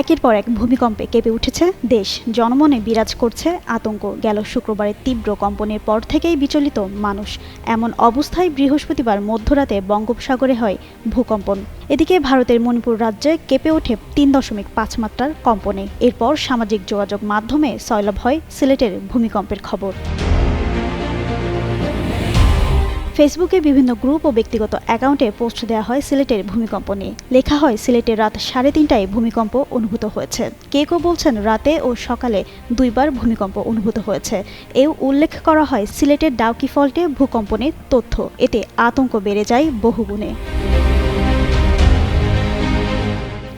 একের পর এক ভূমিকম্পে কেঁপে উঠেছে দেশ। জনমনে বিরাজ করছে আতঙ্ক। গেল শুক্রবারের তীব্র কম্পনের পর থেকেই বিচলিত মানুষ। এমন অবস্থায় বৃহস্পতিবার মধ্যরাতে বঙ্গোপসাগরে হয় ভূকম্পন। এদিকে ভারতের মণিপুর রাজ্যে কেঁপে ওঠে তিন দশমিক পাঁচ মাত্রার কম্পনে। এরপর সামাজিক যোগাযোগ মাধ্যমে সয়লাভ হয় সিলেটের ভূমিকম্পের খবর। ফেসবুকে বিভিন্ন গ্রুপ ও ব্যক্তিগত অ্যাকাউন্টে পোস্ট দেওয়া হয় সিলেটের ভূমিকম্প নিয়ে। লেখা হয় সিলেটের রাত সাড়ে তিনটায় ভূমিকম্প অনুভূত হয়েছে। কে কেউ বলছেন রাতে ও সকালে দুইবার ভূমিকম্প অনুভূত হয়েছে। এও উল্লেখ করা হয়, সিলেটের ডাউকি ফল্টে ভূকম্পনের তথ্য। এতে আতঙ্ক বেড়ে যায় বহুগুণে।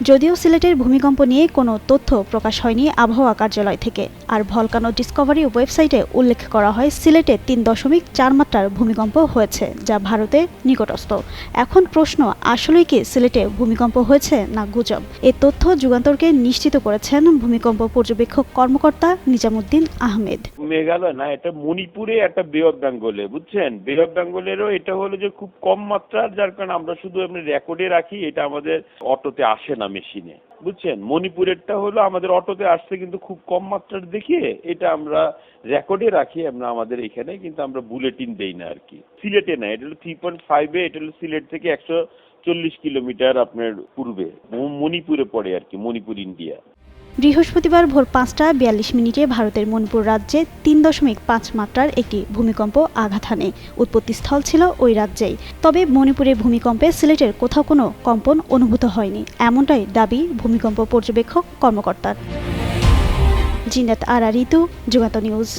যদিও সিলেটের ভূমিকম্প নিয়ে কোনো তথ্য প্রকাশ হয়নি আবহাওয়া কার্যালয় থেকে। আর ভলকানো ডিসকভারি ওয়েবসাইটে উল্লেখ করা হয়, সিলেটে তিন দশমিক চার মাত্রার ভূমিকম্প হয়েছে, যা ভারতে নিকটস্থ। এখন প্রশ্ন, আসলেই কি সিলেটে ভূমিকম্প হয়েছে না গুজব? এ তথ্য যুগান্তরকে নিশ্চিত করেছেন ভূমিকম্প পর্যবেক্ষক কর্মকর্তা নিজামুদ্দিন আহমেদ। মেঘালয় না, এটা মণিপুরে একটা বে অফ বেঙ্গলে, বুঝছেন? বে অফ বেঙ্গলেরও এটা হলো যে খুব কম মাত্রার, যার কারণে আমরা শুধু এমনি রেকর্ডে রাখি, এটা আমাদের অটোতে আসে না মেশিনে, বুঝছেন? মণিপুরেরটা হলো আমাদের অটোতে আসছে কিন্তু খুব কম মাত্রার দেখিয়ে এটা আমরা রেকর্ডে রাখি, আমরা আমাদের এখানে, কিন্তু আমরা বুলেটিন দেই না আর কি। সিলেটে না, এটা হলো থ্রি পয়েন্ট ফাইভে এটা হলো সিলেট থেকে একশো চল্লিশ কিলোমিটার আপনার পূর্বে মণিপুরে পড়ে আর কি, মণিপুর, ইন্ডিয়া। বৃহস্পতিবার ভোর পাঁচটা বিয়াল্লিশ মিনিটে ভারতের মণিপুর রাজ্যে তিন দশমিক পাঁচ মাত্রার একটি ভূমিকম্প আঘাত হানে। উৎপত্তিস্থল ছিল ওই রাজ্যেই। তবে মণিপুরের ভূমিকম্পে সিলেটের কোথাও কোনো কম্পন অনুভূত হয়নি। এমনটাই দাবি ভূমিকম্প পর্যবেক্ষক কর্মকর্তার। জিনাত আরা, ঋতু যুগাত নিউজ।